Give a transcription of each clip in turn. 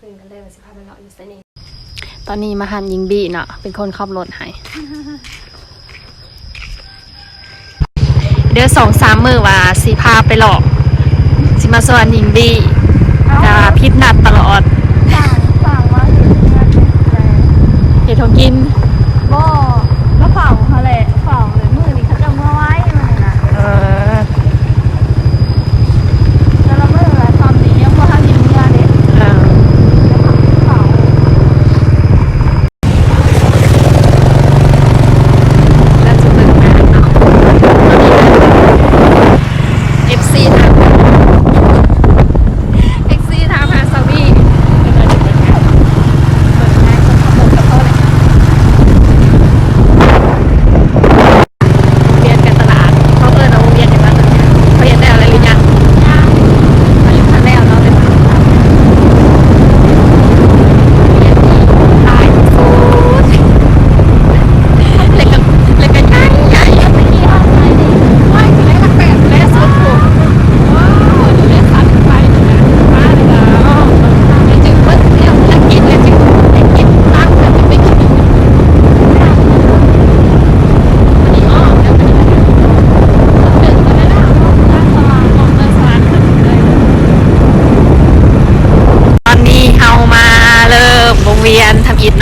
เพิ่นก็เลยสิพาไปเลอยู่สนีตอนนี้มาหันยิงบีเนาะเป็นคนขับรถให้ เดี๋ยวสองสามมือว่าสีพาไปหลอกสิมาสอนยิงบีจะพิษนัดตลอดสั่งสั่งว่าเห็ดเงินเองกินบ่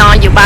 นอนอยู่บ้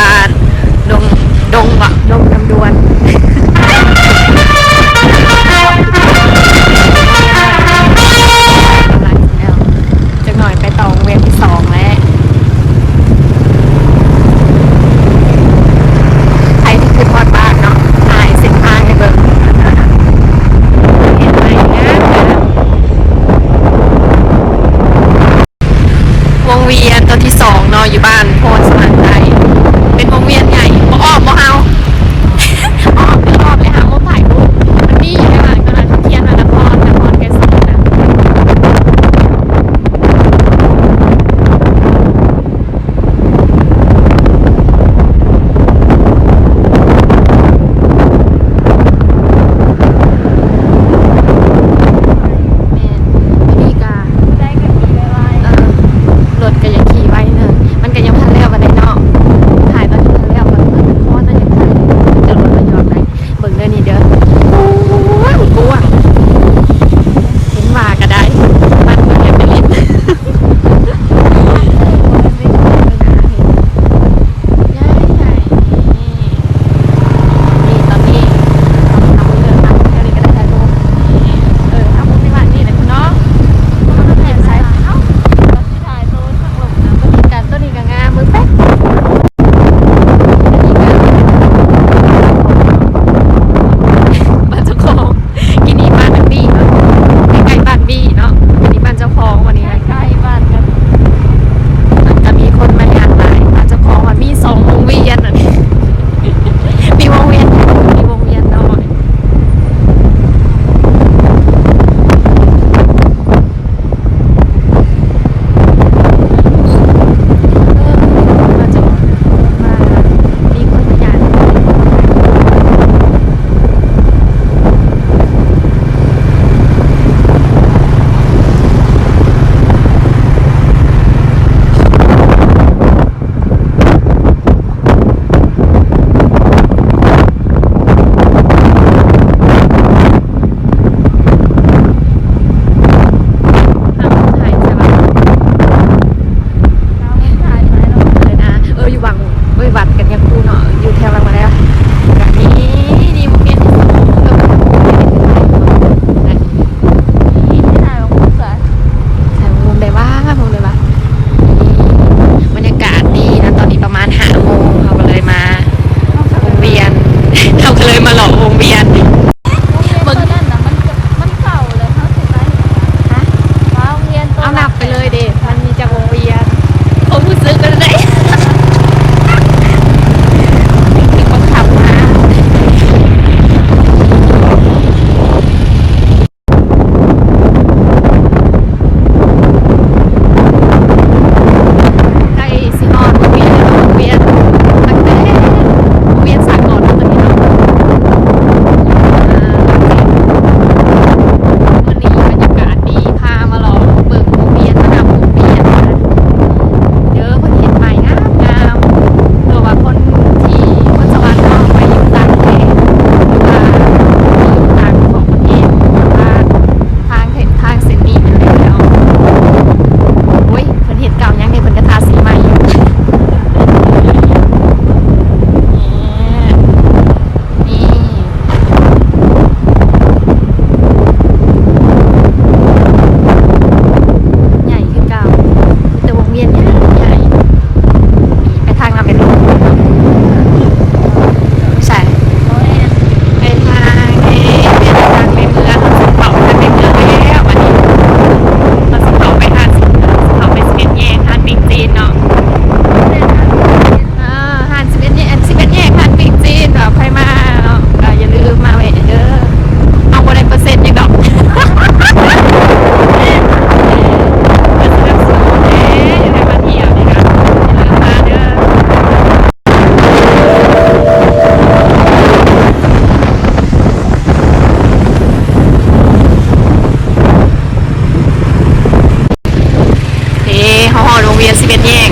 าน วียน11แยก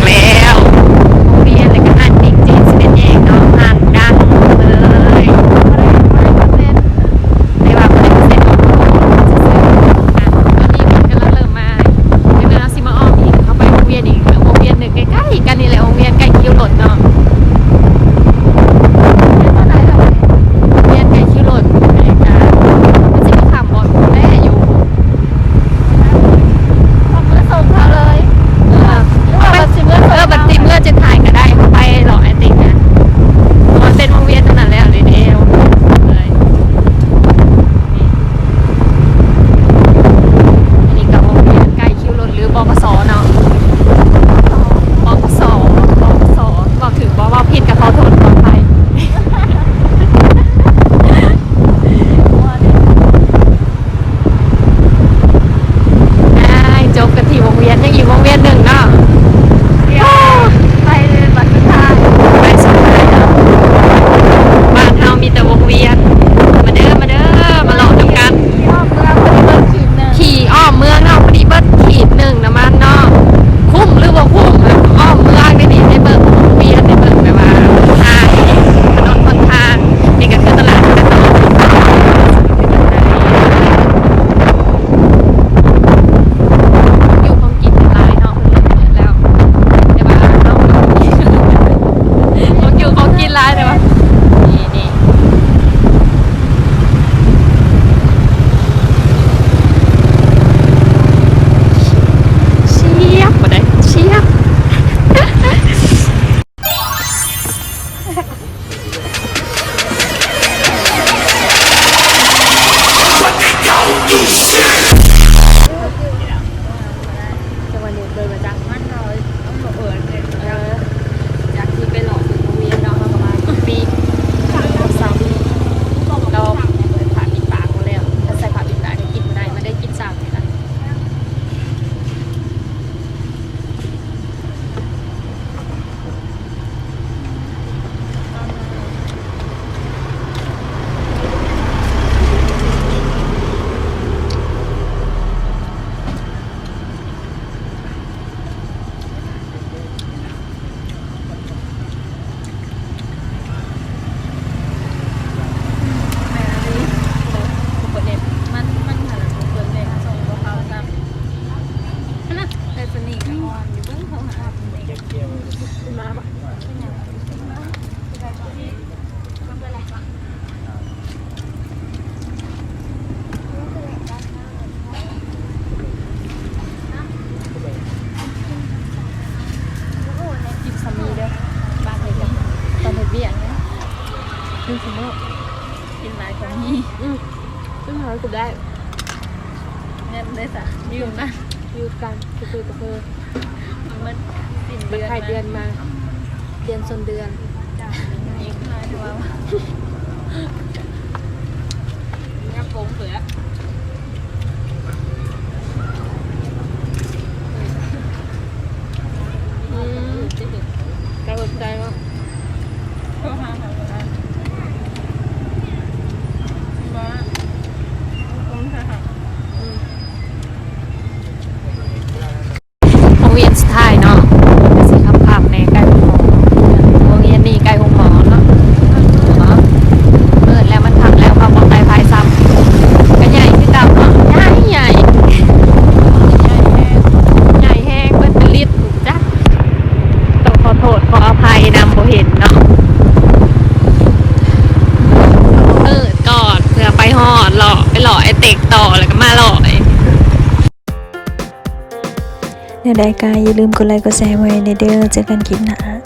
กูได้เงินเลยจ้ะยืมนะยืมกันคุยคุยกับเธอมันสิ้นเดือนใครเดือนมา เดือนส่วนเดือนนี่คือไรดูว่าน้ำโป่งเผือก ในรายการอย่าลืมกดไลค์กดแชร์ไว้ในเด้อเจอกันคลิปหน้า